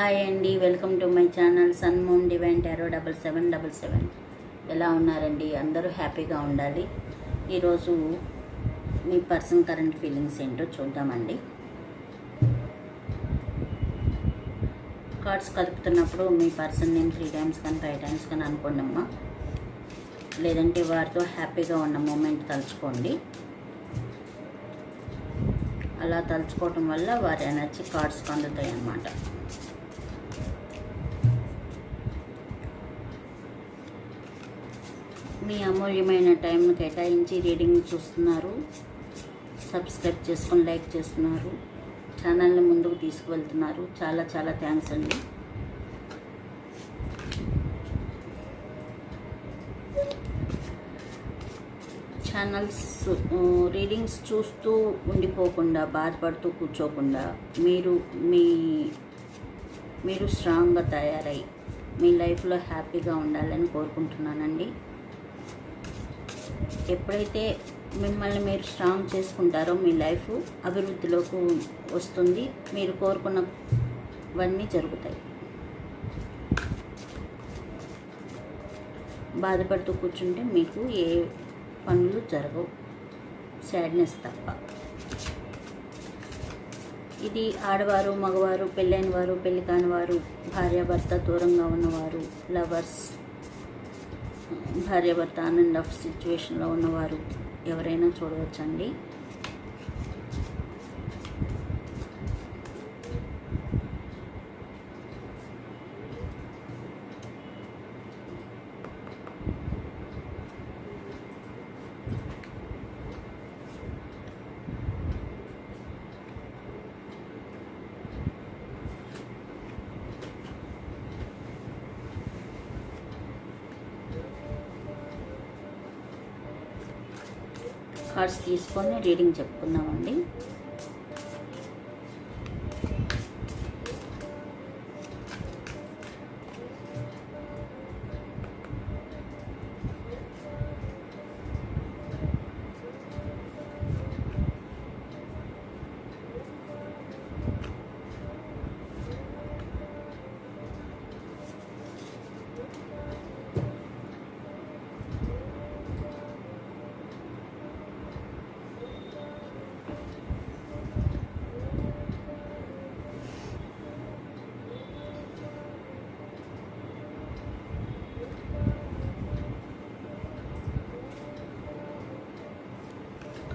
Hi అండి welcome to my channel sun moon divine tarot double seven double seven. ఎలా ఉన్నారండి? అందరూ హ్యాపీగా ఉండాలి. ఈరోజు మీ పర్సన్ కరెంట్ ఫీలింగ్స్ ఏంటో చూద్దామండి. కార్డ్స్ కలుపుతున్నప్పుడు మీ పర్సన్ నేమ్ త్రీ టైమ్స్ కానీ ఫైవ్ టైమ్స్ కానీ అనుకోండి అమ్మా లేదంటే వారితో హ్యాపీగా ఉన్న మూమెంట్ తలుచుకోండి. అలా తలుచుకోవటం వల్ల వారి ఎనర్జీ కార్డ్స్ అందుతాయి అన్నమాట మీ అమూల్యమైన టైంను కేటాయించి రీడింగ్ చూస్తున్నారు. సబ్స్క్రైబ్ చేసుకొని లైక్ చేస్తున్నారు. ఛానల్ని ముందుకు తీసుకువెళ్తున్నారు. చాలా చాలా థ్యాంక్స్ అండి. ఛానల్స్ రీడింగ్స్ uh, చూస్తూ ఉండిపోకుండా బాధపడుతూ కూర్చోకుండా మీరు మీ మీరు స్ట్రాంగ్గా తయారై మీ లైఫ్లో హ్యాపీగా ఉండాలని కోరుకుంటున్నానండి. ఎప్పుడైతే మిమ్మల్ని మీరు స్ట్రాంగ్ చేసుకుంటారో మీ లైఫ్ అభివృద్ధిలోకి వస్తుంది మీరు కోరుకున్నవన్నీ జరుగుతాయి. బాధపడుతూ కూర్చుంటే మీకు ఏ పనులు జరగవు. సాడ్నెస్ తప్ప. ఇది ఆడవారు మగవారు పెళ్ళైన వారు పెళ్ళి కాని వారు భార్యాభర్త దూరంగా ఉన్నవారు లవర్స్ భార్యాభర్త ఆన్ అండ్ ఆఫ్ సిచ్యువేషన్లో ఉన్నవారు ఎవరైనా చూడవచ్చండి? తీసుకొని రీడింగ్ చెప్పుకుందామండి.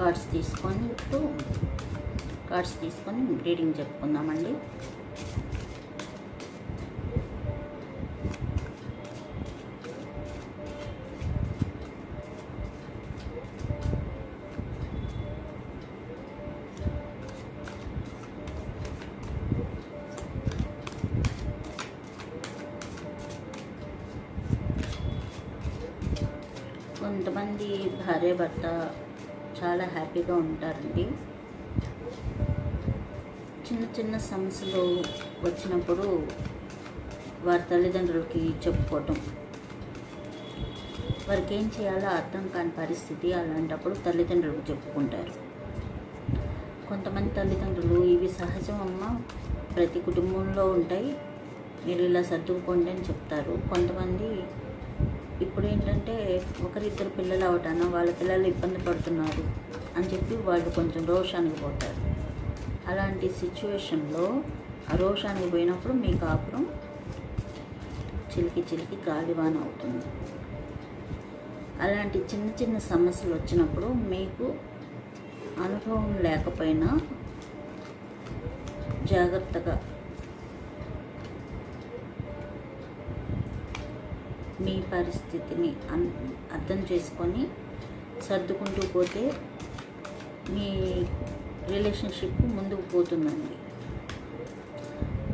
కార్డ్స్ తీసుకొని ఇప్పుడు కార్డ్స్ తీసుకొని రీడింగ్ చెప్పుకుందామండి. కొంతమంది భార్య భర్త చాలా హ్యాపీగా ఉంటారండి. చిన్న చిన్న సమస్యలు వచ్చినప్పుడు వారి తల్లిదండ్రులకి చెప్పుకోవటం. వారికి ఏం చేయాలో అర్థం కాని పరిస్థితి అలాంటప్పుడు తల్లిదండ్రులకు చెప్పుకుంటారు. కొంతమంది తల్లిదండ్రులు ఇవి సహజం అమ్మ ప్రతి కుటుంబంలో ఉంటాయి. మీరు ఇలా సర్దుకోండి అని చెప్తారు. కొంతమంది ఇప్పుడు ఏంటంటే ఒకరిద్దరు పిల్లలు అవటాన వాళ్ళ పిల్లలు ఇబ్బంది పడుతున్నారు అని చెప్పి వాళ్ళు కొంచెం రోషానికి పోతారు. అలాంటి సిచ్యువేషన్లో ఆ రోషానికి పోయినప్పుడు మీ కాపురం చిలికి చిలికి గాలివాన అవుతుంది. అలాంటి చిన్న చిన్న సమస్యలు వచ్చినప్పుడు మీకు అనుభవం లేకపోయినా జాగ్రత్తగా మీ పరిస్థితిని అర్థం చేసుకొని సర్దుకుంటూ పోతే మీ రిలేషన్షిప్ ముందుకు పోతుందండి.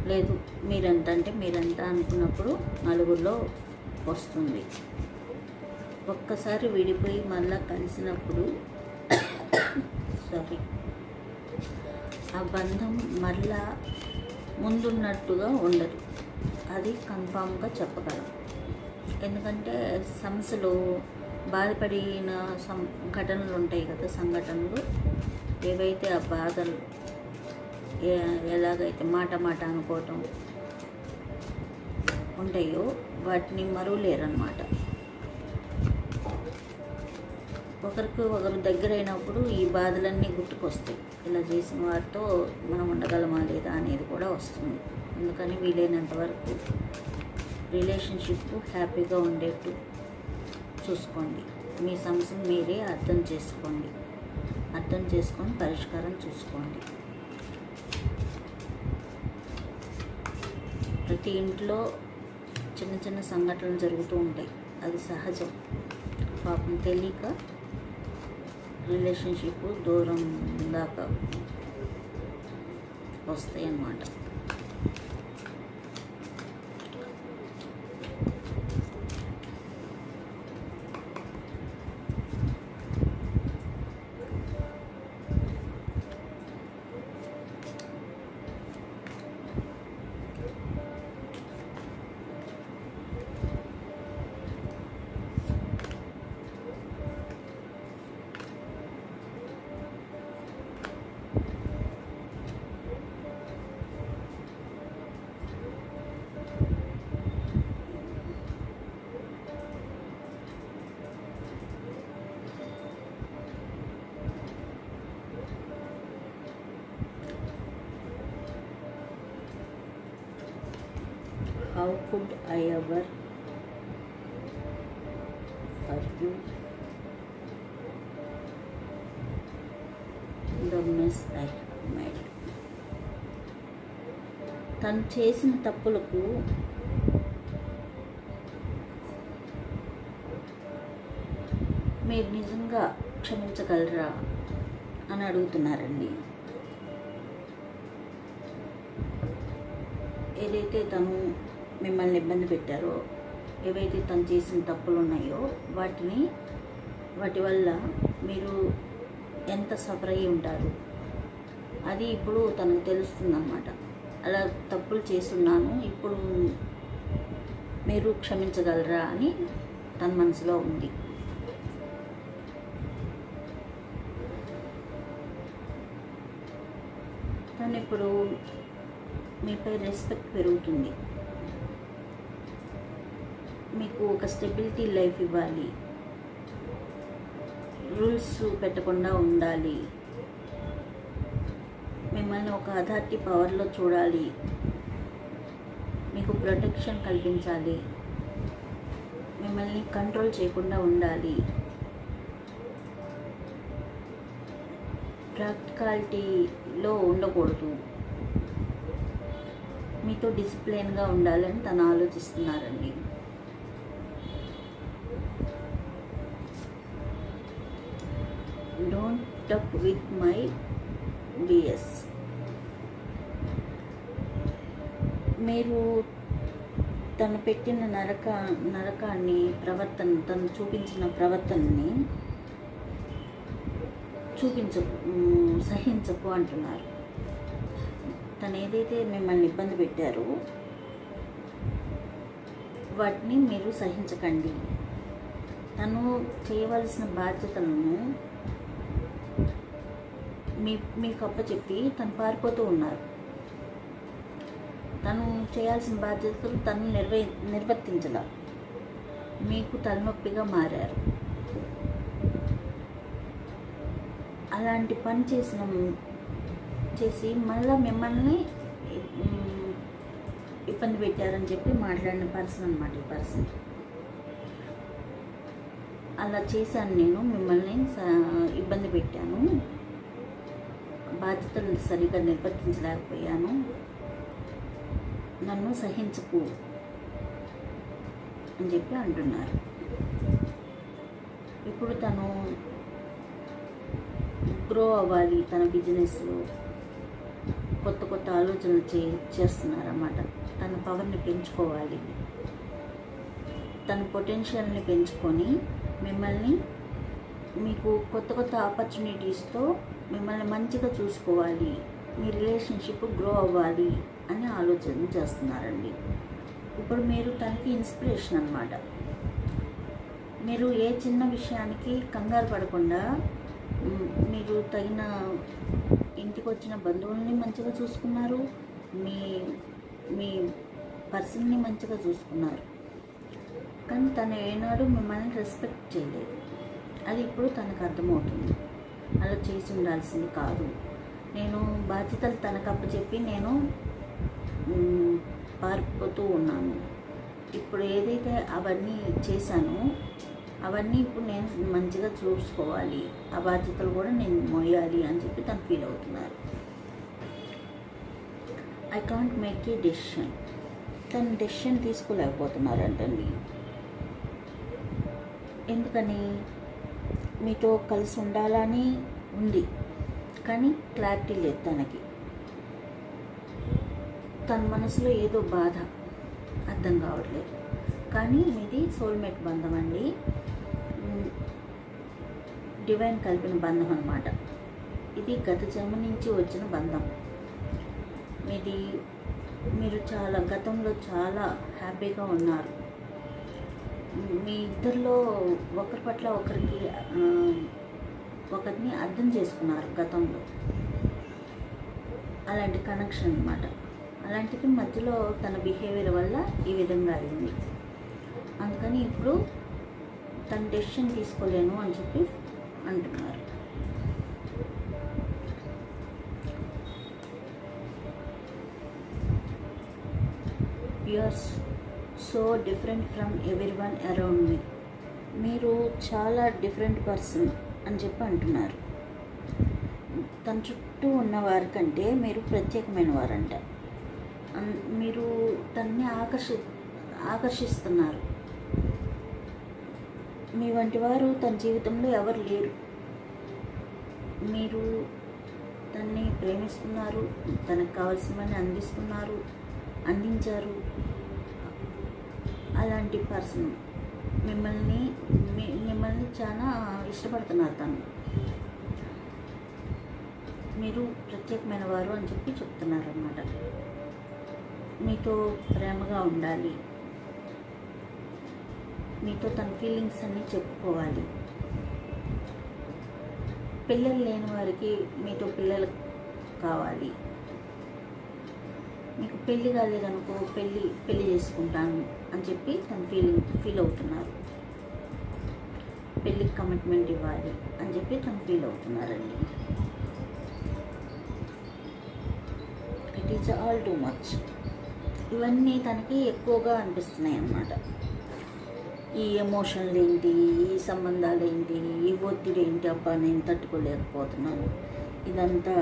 లేదు మీరెంత అంటే మీరెంత అనుకున్నప్పుడు నలుగురిలో వస్తుంది. ఒక్కసారి విడిపోయి మళ్ళా కలిసినప్పుడు సారీ ఆ బంధం మళ్ళా ముందున్నట్టుగా ఉండదు. అది కన్ఫామ్గా చెప్పగలం. ఎందుకంటే సమస్యలు బాధపడిన సం ఘటనలు ఉంటాయి కదా సంఘటనలు. ఏవైతే ఆ బాధలు ఎలాగైతే మాట మాట అనుకోవటం ఉంటాయో వాటిని మరువలేరన్నమాట. ఒకరికి ఒకరు దగ్గర అయినప్పుడు ఈ బాధలన్నీ గుర్తుకొస్తాయి. ఇలా చేసిన వారితో మనం ఉండగలమా లేదా అనేది కూడా వస్తుంది. అందుకని వీలైనంత వరకు రిలేషన్షిప్ హ్యాపీగా ఉండేట్టు చూసుకోండి. మీ సమస్యను మీరే అర్థం చేసుకోండి. అర్థం చేసుకొని పరిష్కారం చూసుకోండి. ప్రతి ఇంట్లో చిన్న చిన్న సంఘటనలు జరుగుతూ ఉంటాయి. అది సహజం. పాపం తెలియక రిలేషన్షిప్ దూరం దాకా వస్తాయి అన్నమాట How could I ever forgive the mess I made? తను చేసిన తప్పులకు మీరు నిజంగా క్షమించగలరా అని అడుగుతున్నారండి ఏదైతే తను మిమ్మల్ని ఇబ్బంది పెట్టారో ఏవైతే తను చేసిన తప్పులు ఉన్నాయో వాటిని వాటి వల్ల మీరు ఎంత సఫర్ అయ్యి ఉంటారు? అది ఇప్పుడు తనకు తెలుస్తుందన్నమాట. అలా తప్పులు చేస్తున్నాను ఇప్పుడు మీరు క్షమించగలరా అని తన మనసులో ఉంది. తను ఇప్పుడు మీపై రెస్పెక్ట్ పెరుగుతుంది. మీకు ఒక స్టెబిలిటీ లైఫ్ ఇవ్వాలి. రూల్స్ పెట్టకుండా ఉండాలి. మిమ్మల్ని ఒక అథారిటీ పవర్లో చూడాలి. మీకు ప్రొటెక్షన్ కల్పించాలి. మిమ్మల్ని కంట్రోల్ చేయకుండా ఉండాలి. ప్రాక్టికాలిటీలో ఉండకూడదు. మీతో డిసిప్లైన్గా ఉండాలని తను ఆలోచిస్తున్నారండి. Don't talk with my BS మీరు తను పెట్టిన నరక నరకాన్ని ప్రవర్తన తను చూపించిన ప్రవర్తనని చూపించకు సహించకు అంటున్నారు. తను ఏదైతే మిమ్మల్ని ఇబ్బంది పెట్టారో వాటిని మీరు సహించకండి. తను చేయవలసిన బాధ్యతలను మీ మీకు అప్పచెప్పి తను పారిపోతూ ఉన్నారు. తను చేయాల్సిన బాధ్యతలు తను నిర్వ నిర్వర్తించల. మీకు తలనొప్పిగా మారారు. అలాంటి పని చేసిన చేసి మళ్ళీ మిమ్మల్ని ఇబ్బంది పెట్టారని చెప్పి మాట్లాడిన పర్సన్ అనమాట ఈ పర్సన్. అలా చేశాను నేను మిమ్మల్ని ఇబ్బంది పెట్టాను. బాధ్యతలు సరిగా నిర్వర్తించలేకపోయాను. నన్ను సహించకు అని చెప్పి అంటున్నారు. ఇప్పుడు తను గ్రో అవ్వాలి తన బిజినెస్లో కొత్త కొత్త ఆలోచనలు చే చేస్తున్నారన్నమాట. తన పవర్ని పెంచుకోవాలి. తన పొటెన్షియల్ని పెంచుకొని మిమ్మల్ని మీకు కొత్త కొత్త ఆపర్చునిటీస్తో మిమ్మల్ని మంచిగా చూసుకోవాలి. మీ రిలేషన్షిప్ గ్రో అవ్వాలి అని ఆలోచన చేస్తున్నారండి. ఇప్పుడు మీరు తనకి ఇన్స్పిరేషన్ అన్నమాట. మీరు ఏ చిన్న విషయానికి కంగారు పడకుండా మీరు తగిన ఇంటికి వచ్చిన బంధువుల్ని మంచిగా చూసుకున్నారు మీ మీ పర్సన్ని మంచిగా చూసుకున్నారు. కానీ తను ఏనాడు మిమ్మల్ని రెస్పెక్ట్ చేయలేదు. అది ఇప్పుడు తనకు అర్థమవుతుంది. అలా చేసి ఉండాల్సింది కాదు. నేను బాధ్యతలు తనకప్పు చెప్పి నేను పారిపోతూ ఉన్నాను. ఇప్పుడు ఏదైతే అవన్నీ చేశానో అవన్నీ ఇప్పుడు నేను మంచిగా చూసుకోవాలి. ఆ బాధ్యతలు కూడా నేను మోయాలి అని చెప్పి తను ఫీల్ అవుతున్నారు. I can't make a decision తను డెసిషన్ తీసుకోలేకపోతున్నారంటండి. ఎందుకని? మీతో కలిసి ఉండాలని ఉంది. కానీ క్లారిటీ లేదు తనకి. తన మనసులో ఏదో బాధ అర్థం కావట్లేదు. కానీ మీది సోల్మేట్ బంధం అండి. డివైన్ కలిపిన బంధం అన్నమాట. ఇది గత జన్మ నుంచి వచ్చిన బంధం. మీది మీరు చాలా గతంలో చాలా హ్యాపీగా ఉన్నారు. మీ ఇద్దరిలో ఒకరి పట్ల ఒకరికి ఒకరిని అర్థం చేసుకున్నారు గతంలో. అలాంటి కనెక్షన్ అన్నమాట. అలాంటిది మధ్యలో తన బిహేవియర్ వల్ల ఈ విధంగా అయింది. అందుకని ఇప్పుడు తన డెసిషన్ తీసుకోలేను అని చెప్పి అంటున్నారు. You so different from every one around me. మీరు చాలా డిఫరెంట్ పర్సన్ అని చెప్పి అంటున్నారు. తన చుట్టూ ఉన్న వారికంటే మీరు ప్రత్యేకమైన వారంట. అన్- మీరు తన్ని ఆకర్షి ఆకర్షిస్తున్నారు. మీ వంటి వారు తన జీవితంలో ఎవరు లేరు. మీరు తన్ని ప్రేమిస్తున్నారు తనకు కావాల్సినవన్నీ అందిస్తున్నారు అందించారు. అలాంటి పర్సన్ మిమ్మల్ని మీ- మిమ్మల్ని చాలా ఇష్టపడుతున్నారు తను. మీరు ప్రత్యేకమైన వారు అని చెప్పి చెప్తున్నారు అన్నమాట మీతో ప్రేమగా ఉండాలి. మీతో తన ఫీలింగ్స్ అన్నీ చెప్పుకోవాలి. పిల్లలు లేని వారికి మీతో పిల్లలు కావాలి. పెళ్ళి కాలేదనుకో పెళ్ళి పెళ్ళి చేసుకుంటాను అని చెప్పి తను ఫీలింగ్ ఫీల్ అవుతున్నారు. పెళ్ళికి కమిట్మెంట్ ఇవ్వాలి అని చెప్పి తను feel అవుతున్నారండి. It is all too much ఇవన్నీ తనకి ఎక్కువగా అనిపిస్తున్నాయి అన్నమాట ఈ ఎమోషన్లు ఏంటి ఈ సంబంధాలు ఏంటి ఈ ఒత్తిడి ఏంటి అబ్బా నేను తట్టుకోలేకపోతున్నాను. ఇదంతా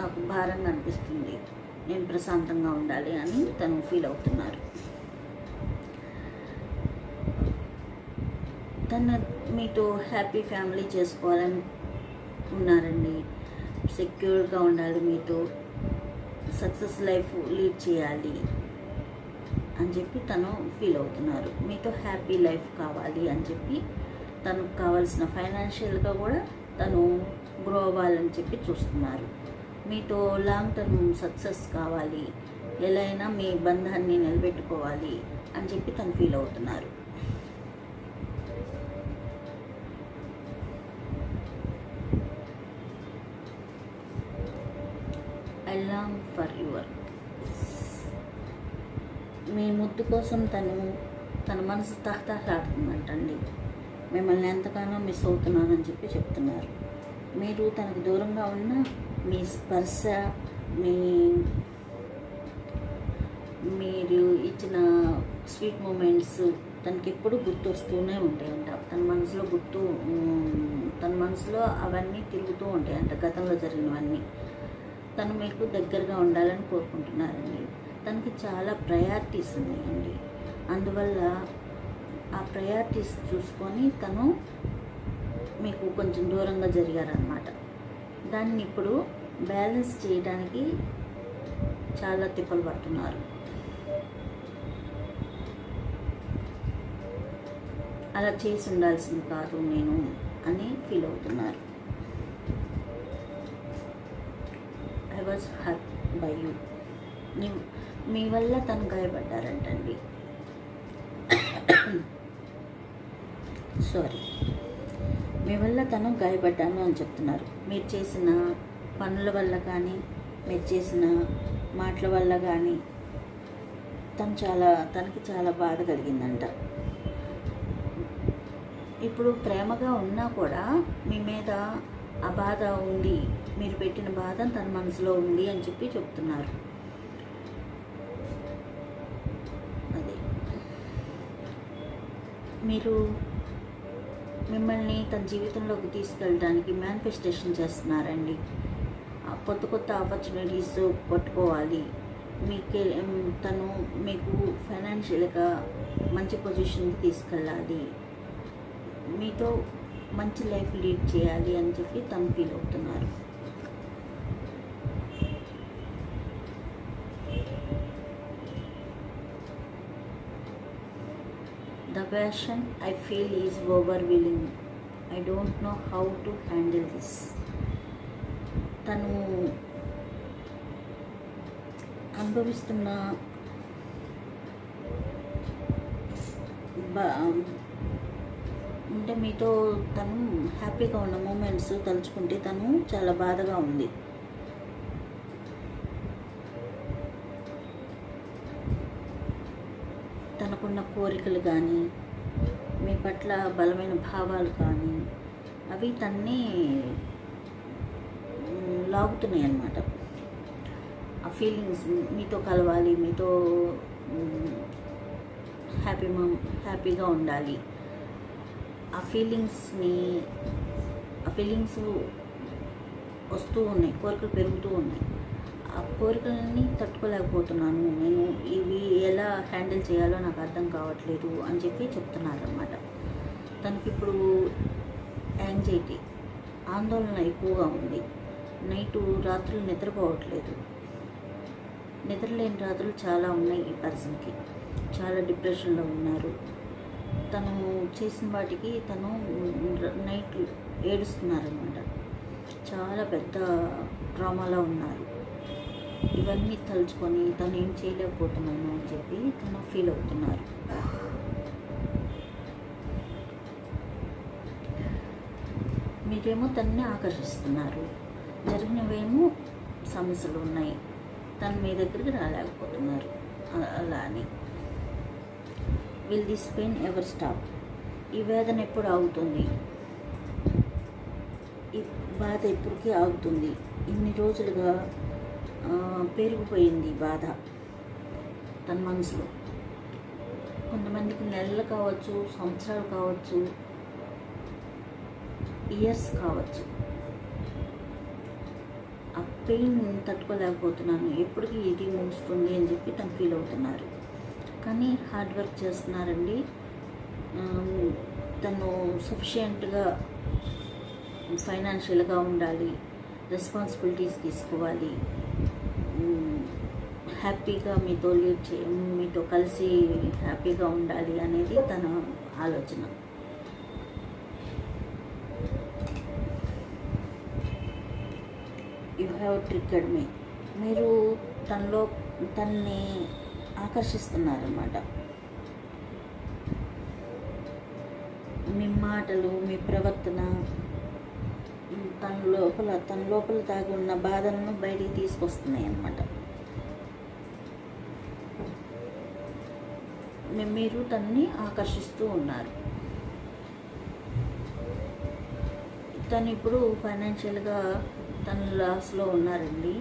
నాకు భారంగా అనిపిస్తుంది. నేను ప్రశాంతంగా ఉండాలి అని తను ఫీల్ అవుతున్నారు. తన మీతో హ్యాపీ ఫ్యామిలీ చేసుకోవాలని ఉన్నారండి సెక్యూర్గా ఉండాలి మీతో. సక్సెస్ లైఫ్ లీడ్ చేయాలి అని చెప్పి తను ఫీల్ అవుతున్నారు. మీతో హ్యాపీ లైఫ్ కావాలి అని చెప్పి తనకు కావాల్సిన ఫైనాన్షియల్గా కూడా తను గ్రో అవ్వాలని చెప్పి చూస్తున్నారు. మీతో లాంగ్ టర్మ్ సక్సెస్ కావాలి. ఎలా అయినా మీ బంధాన్ని నిలబెట్టుకోవాలి అని చెప్పి తను ఫీల్ అవుతున్నారు. ఐ లాంగ్ ఫర్ యువర్ మీ ముద్దు కోసం తను తన మనసు తహతహలాడుతుందంటండి. మిమ్మల్ని ఎంతగానో మిస్ అవుతున్నానని చెప్పి చెప్తున్నారు. మీరు తనకు దూరంగా ఉన్న మీ స్పర్శ మీ మీరు ఇచ్చిన స్వీట్ మూమెంట్స్ తనకి ఎప్పుడు గుర్తు వస్తూనే ఉంటాయంట. తన మనసులో గుర్తు తన మనసులో అవన్నీ తిరుగుతూ ఉంటాయంట గతంలో జరిగినవన్నీ. తను మీకు దగ్గరగా ఉండాలని కోరుకుంటున్నారండి. తనకి చాలా ప్రయారిటీస్ ఉన్నాయండి. అందువల్ల ఆ ప్రయారిటీస్ చూసుకొని తను మీకు కొంచెం దూరంగా జరిగారనమాట దాన్ని ఇప్పుడు బ్యాలెన్స్ చేయడానికి చాలా తిప్పలు పడుతున్నారు. అలా చేసి ఉండాల్సింది కాదు నేను అని ఫీల్ అవుతున్నారు. I was hurt by you మీ వల్ల తను గాయపడ్డారంటండి. సారీ మీ వల్ల తను గాయపడ్డాను అని చెప్తున్నారు. మీరు చేసిన పనుల వల్ల కానీ మీరు చేసిన మాటల వల్ల కానీ తను చాలా తనకి చాలా బాధ కలిగిందంట. ఇప్పుడు ప్రేమగా ఉన్నా కూడా మీ మీద ఆ బాధ ఉంది మీరు పెట్టిన బాధ తన మనసులో ఉంది అని చెప్పి చెప్తున్నారు. అదే. మీరు మిమ్మల్ని తన జీవితంలోకి తీసుకెళ్ళడానికి మేనిఫెస్టేషన్ చేస్తున్నారండి. కొత్త కొత్త ఆపర్చునిటీస్ పట్టుకోవాలి. మీకు తను మీకు ఫైనాన్షియల్గా మంచి పొజిషన్కి తీసుకెళ్ళాలి. మీతో మంచి లైఫ్ లీడ్ చేయాలి అని చెప్పి తను ఫీల్ అవుతున్నారు. Compassion I feel is overwhelming. I don't know how to handle this. తను అనుభవిస్తున్న అంటే మీతో తను హ్యాపీగా ఉన్న మూమెంట్స్ తలుచుకుంటే తను చాలా బాధగా ఉంది కోరికలు కానీ మీ పట్ల బలమైన భావాలు కానీ అవి తన్ని లాగుతున్నాయి అన్నమాట ఆ ఫీలింగ్స్ మీతో కలవాలి మీతో హ్యాపీ హ్యాపీగా ఉండాలి. ఆ ఫీలింగ్స్ని ఆ ఫీలింగ్స్ వస్తూ ఉన్నాయి కోరికలు పెరుగుతూ ఉన్నాయి. ఆ కోరికలని తట్టుకోలేకపోతున్నాను. నేను ఇవి ఎలా హ్యాండిల్ చేయాలో నాకు అర్థం కావట్లేదు అని చెప్పి చెప్తున్నారు అనమాట తనకి ఇప్పుడు యాంగ్జైటీ ఆందోళన ఎక్కువగా ఉంది. నైటు రాత్రులు నిద్రపోవట్లేదు. నిద్రలేని రాత్రులు చాలా ఉన్నాయి ఈ పర్సన్కి. చాలా డిప్రెషన్లో ఉన్నారు. తను చేసిన వాటికి తను నైట్ ఏడుస్తున్నారనమాట చాలా పెద్ద డ్రామాలో ఉన్నారు. ఇవన్నీ తలుచుకొని తను ఏం చేయలేకపోతున్నాను అని చెప్పి తను ఫీల్ అవుతున్నారు. మీరేమో తనని ఆకర్షిస్తున్నారు. జరిగినవేమో సమస్యలు ఉన్నాయి. తను మీ దగ్గరికి రాలేకపోతున్నారు. అలా అని. Will this pain ever stop ఈ వేదన ఎప్పుడు ఆగుతుంది? ఈ బాధ ఎప్పటికీ ఆగుతుంది. ఇన్ని రోజులుగా పేరుకుపోయింది బాధ తన మనసులో. కొంతమందికి నెలలు కావచ్చు సంవత్సరాలు కావచ్చు ఇయర్స్ కావచ్చు. ఆ పెయిన్ తట్టుకోలేకపోతున్నాను. ఎప్పటికీ ఇది ముగుస్తుంది అని చెప్పి తను ఫీల్ అవుతున్నారు. కానీ హార్డ్ వర్క్ చేస్తున్నారండి. తను సఫిషియెంట్గా ఫైనాన్షియల్గా ఉండాలి. రెస్పాన్సిబిలిటీస్ తీసుకోవాలి. హ్యాపీగా మీతో లీడ్ చే మీతో కలిసి హ్యాపీగా ఉండాలి అనేది తన ఆలోచన. యు హ్యావ్ ట్రిగ్గర్డ్ మీ మీరు తనలో తన్ని ఆకర్షిస్తున్నారన్నమాట. మీ మాటలు మీ ప్రవర్తన తన లోపల తన లోపల దాగి ఉన్న బాధలను బయటికి తీసుకొస్తున్నాయి అన్నమాట మీ- మీరు తనని ఆకర్షిస్తూ ఉన్నారు. తను ఇప్పుడు ఫైనాన్షియల్గా తన లాస్లో ఉన్నారండి.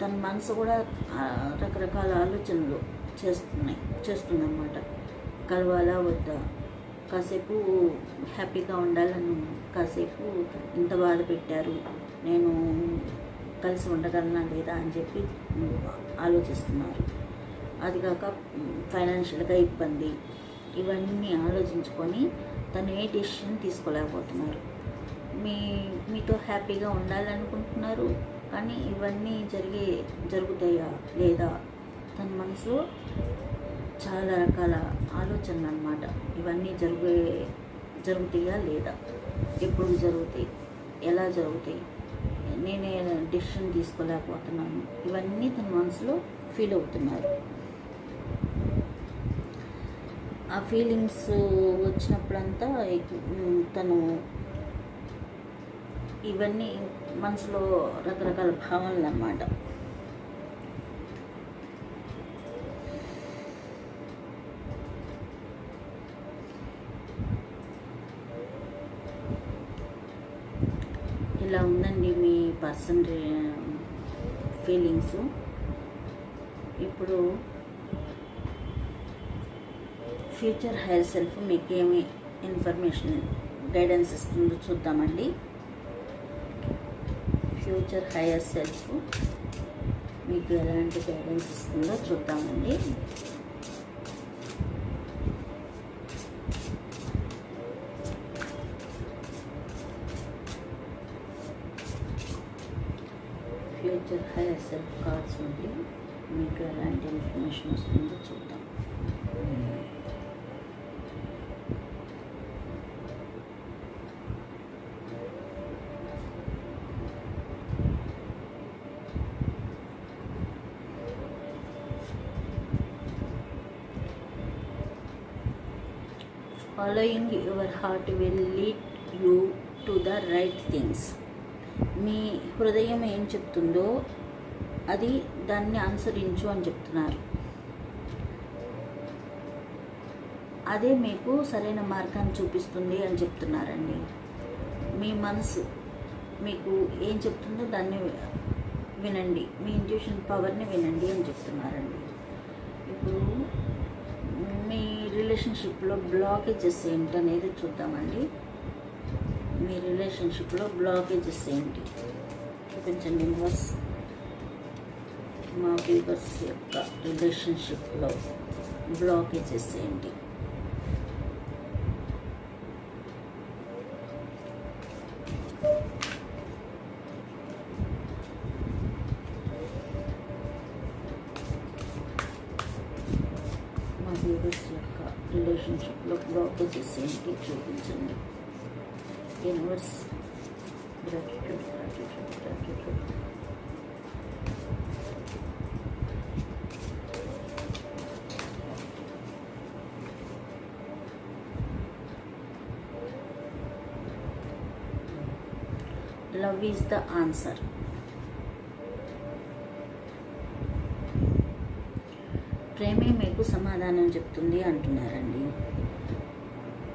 తన మనసు కూడా రకరకాల ఆలోచనలు చేస్తున్నాయి చేస్తుందన్నమాట. కలవాలా వద్దా? కాసేపు హ్యాపీగా ఉండాలని కాసేపు ఇంత బాధ పెట్టారు నేను కలిసి ఉండగలనా లేదా అని చెప్పి ఆలోచిస్తున్నారు. అది కాక ఫైనాన్షియల్గా ఇబ్బంది. ఇవన్నీ ఆలోచించుకొని తను ఏ డెసిషన్ తీసుకోలేకపోతున్నారు. మీ మీతో హ్యాపీగా ఉండాలనుకుంటున్నారు కానీ ఇవన్నీ జరిగే జరుగుతాయా లేదా తన మనసులో చాలా రకాల ఆలోచనలు అనమాట ఇవన్నీ జరిగే జరుగుతాయా లేదా? ఎప్పుడు జరుగుతాయి? ఎలా జరుగుతాయి? నేనే డెసిషన్ తీసుకోలేకపోతున్నాను. ఇవన్నీ తన మనసులో ఫీల్ అవుతున్నారు. ఆ ఫీలింగ్స్ వచ్చినప్పుడంతా తను ఇవన్నీ మనసులో రకరకాల భావనలు అన్నమాట ఇలా ఉందండి మీ పర్సన్ ఫీలింగ్స్ ఇప్పుడు ఫ్యూచర్ హైర్ సెల్ఫ్ మీకు ఏమి ఇన్ఫర్మేషన్ గైడెన్స్ ఇస్తుందో చూద్దామండి. ఫ్యూచర్ హైయర్ సెల్ఫ్ మీకు ఎలాంటి గైడెన్స్ ఇస్తుందో చూద్దామండి. ఫ్యూచర్ హైయర్ సెల్ఫ్ కార్డ్స్ ఉండి మీకు ఎలాంటి ఇన్ఫర్మేషన్ వస్తుందో చూద్దాం. Following your heart will lead you to the right things మీ హృదయం ఏం చెప్తుందో అది దాన్ని అనుసరించు అని చెప్తున్నారు. అదే మీకు సరైన మార్గాన్ని చూపిస్తుంది అని చెప్తున్నారండి. మీ మనసు మీకు ఏం చెప్తుందో దాన్ని వినండి. మీ ఇంట్యూషన్ పవర్ని వినండి అని చెప్తున్నారండి ఇప్పుడు మీ రిలేషన్షిప్లో బ్లాకేజెస్ ఏంటి అనేది చూద్దామండి. మీ రిలేషన్షిప్లో బ్లాకేజెస్ ఏంటి? చూపించండి యూనివర్స్ మా వ్యూవర్స్ యొక్క రిలేషన్షిప్లో బ్లాకేజెస్ ఏంటి మా వ్యూవర్స్ యొక్క రిలేషన్షిప్లో బ్లాకేజెస్ ఏంటి చూపించండి universe love is the love the answer ప్రేమే మీకు సమాధానం చెప్తుంది అంటున్నారండి.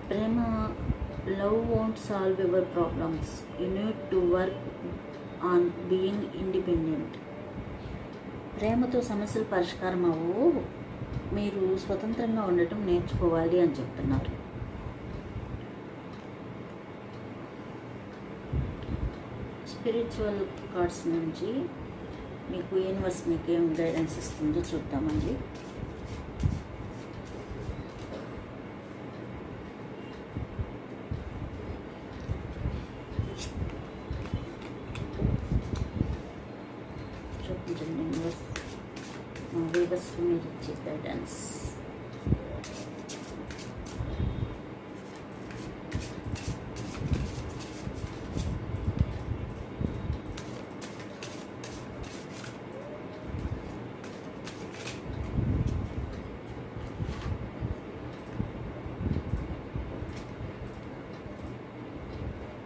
ప్రేమ love won't solve your problems you need to work on being independent ప్రేమతో సమస్యలు పరిష్కారం అవ్వవు మీరు స్వతంత్రంగా ఉండటం నేర్చుకోవాలి అని చెప్తున్నారు. స్పిరిచువల్ కార్డ్స్ నుంచి మీకు యూనివర్స్ మీకు ఏం గైడెన్స్ ఇస్తుందో చూద్దామండి. discriminated.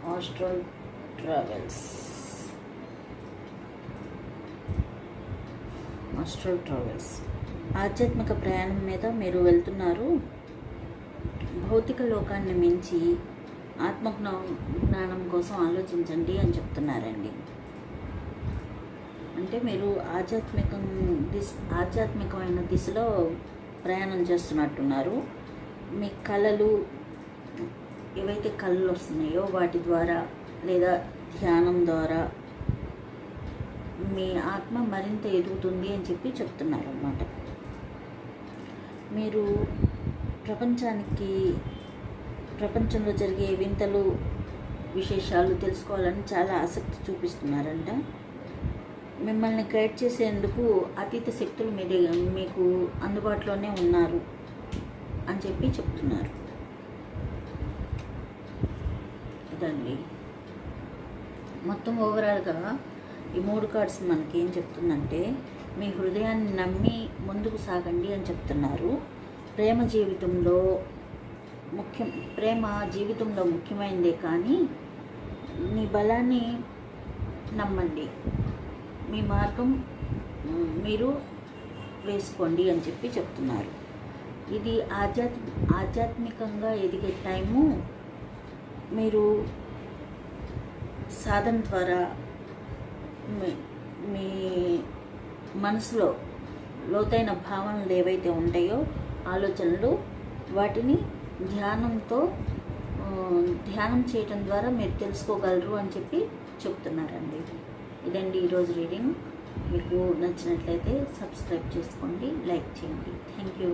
Astral Travels. Astral Travels. ఆధ్యాత్మిక ప్రయాణం మీద మీరు వెళ్తున్నారు. భౌతిక లోకాన్ని మించి ఆత్మజ్ఞా జ్ఞానం కోసం ఆలోచించండి అని చెప్తున్నారండి. అంటే మీరు ఆధ్యాత్మికం దిశ ఆధ్యాత్మికమైన దిశలో ప్రయాణం చేస్తున్నట్టున్నారు. మీ కళలు ఏవైతే కళలు వస్తున్నాయో వాటి ద్వారా లేదా ధ్యానం ద్వారా మీ ఆత్మ మరింత ఎదుగుతుంది అని చెప్పి చెప్తున్నారు అన్నమాట మీరు ప్రపంచానికి ప్రపంచంలో జరిగే వింతలు విశేషాలు తెలుసుకోవాలని చాలా ఆసక్తి చూపిస్తున్నారంట. మిమ్మల్ని గైడ్ చేసేందుకు అతీత శక్తులు మీ మీకు అందుబాటులోనే ఉన్నారు అని చెప్పి చెప్తున్నారు. ఇదండి. మొత్తం ఓవరాల్గా ఈ మూడు కార్డ్స్ మనకి ఏం చెప్తుందంటే మీ హృదయాన్ని నమ్మి ముందుకు సాగండి అని చెప్తున్నారు. ప్రేమ జీవితంలో ముఖ్యం ప్రేమ జీవితంలో ముఖ్యమైనదే కానీ మీ బలాన్ని నమ్మండి. మీ మార్గం మీరు వేసుకోండి అని చెప్పి చెప్తున్నారు. ఇది ఆధ్యాత్మ ఆధ్యాత్మికంగా ఎదిగే టైము. మీరు సాధన ద్వారా మీ మనసులో లోతైన భావనలు ఏవైతే ఉంటాయో ఆలోచనలు వాటిని ధ్యానంతో ధ్యానం చేయటం ద్వారా మీరు తెలుసుకోగలరు అని చెప్పి చెప్తున్నారండి. ఇదండి ఈరోజు రీడింగ్. మీకు నచ్చినట్లయితే సబ్స్క్రైబ్ చేసుకోండి లైక్ చేయండి. Thank you.